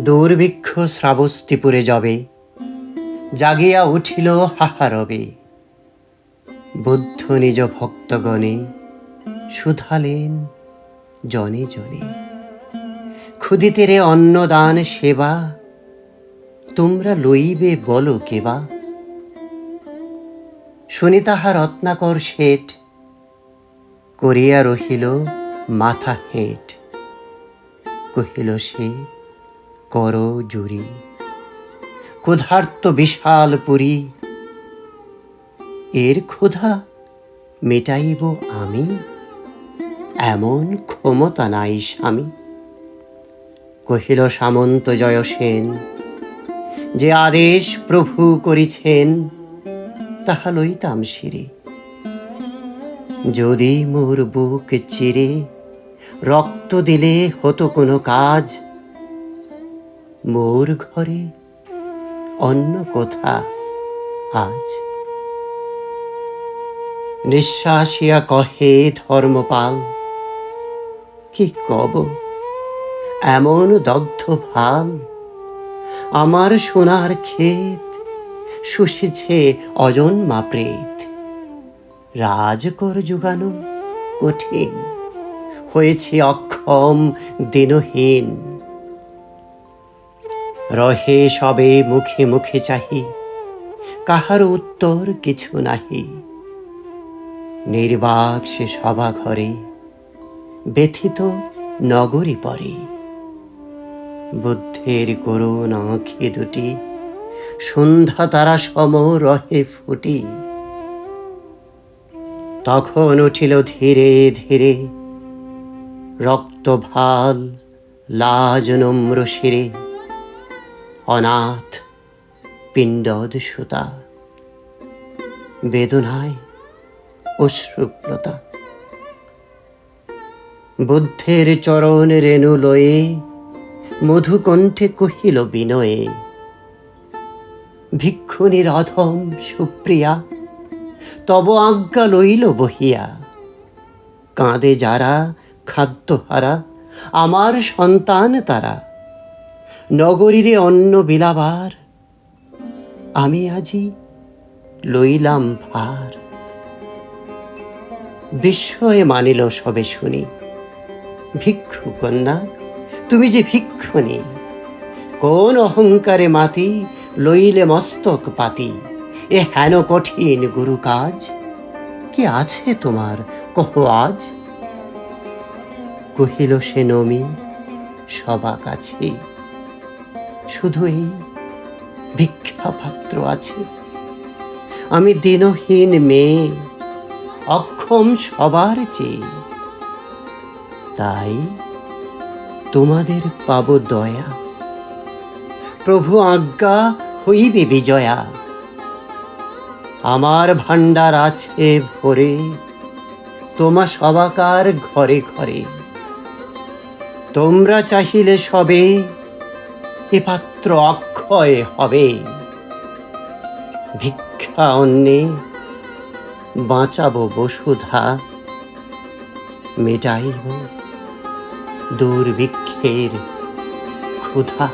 দুর্ভিক্ষ শ্রাবস্তিপুরে যবে, জাগিয়া উঠিল হাহারবে। বুদ্ধ নিজ ভক্তগণে শুধালেন জনে জনে। ক্ষুদিতেরে অন্নদান সেবা, তোমরা লইবে বলো কেবা। শুনি তাহা রত্নাকর শেঠ, করিয়া রহিল মাথা হেঁট। কহিল সে, কর জুরি ক্ষুধার্ত বিশাল পুরী এর ক্ষুধা মেটাইব আমি? এমন ক্ষমতা নাই স্বামী। কহিল সামন্ত জয় সেন, যে আদেশ প্রভু করিছেন, তাহা লইতাম শিরে যদি মোর বুক চিরে রক্ত দিলে হতো কোনো কাজ। মোর ঘরে অন্য কোথা আজ। নিঃশ্বাসিয়া কহে ধর্মপাল, কি কব? এমন দগ্ধ ভালো, আমার সোনার ক্ষেত শুষিছে অজন্মা প্রেত। রাজকর যোগানো কঠিন। হয়েছে অক্ষম দিনহীন। রহে সবে মুখে মুখে চাহি, কাহার উত্তর কিছু নাহি। নির্বাক সে সভা ঘরে, ব্যথিত নগরী পরে। বুদ্ধের করুণ আঁখি দুটি, সন্ধ্যা তারা সম রহে ফুটি। তখন উঠিল ধীরে ধীরে রক্ত ভালো লাজ নম্র শিরে অনাথ পিণ্ডদ সুতা, বেদনায় অশ্রুপ্লতা। বুদ্ধের চরণ রেণু লয়ে, মধুকণ্ঠে কহিল বিনয়ে ভিক্ষুণীর অধম সুপ্রিয়া, তব আজ্ঞা লইল বহিয়া। কাঁদে যারা খাদ্যহারা আমার সন্তান তারা। নগরীরে অন্ন বিলাবার, আমি আজি লইলাম ভার। বিস্ময়ে মানিল সবে শুনি, ভিক্ষু কন্যা, তুমি যে ভিক্ষুণী, কোন অহংকারে মাতি লইলে মস্তক পাতি, এ হেন কঠিন গুরু কাজ কি আছে তোমার কহ আজ? কহিল সে নমি সবা কাছে শুধু এই ভিক্ষা পাত্র আছে। আমি দিনহীন মেয়ে, অক্ষম সবার চেয়ে। তাই তোমাদের পাব দয়া। প্রভু আজ্ঞা হইবে বিজয়া। আমার ভাণ্ডার আছে ভরে, তোমা সবাকার ঘরে ঘরে। তোমরা চাহিলে সবে এ পাত্র অক্ষয় হবে। ভিক্ষা অন্যে বাঁচাবো বসুধা মেটাইব দুর্ভিক্ষের ক্ষুধা।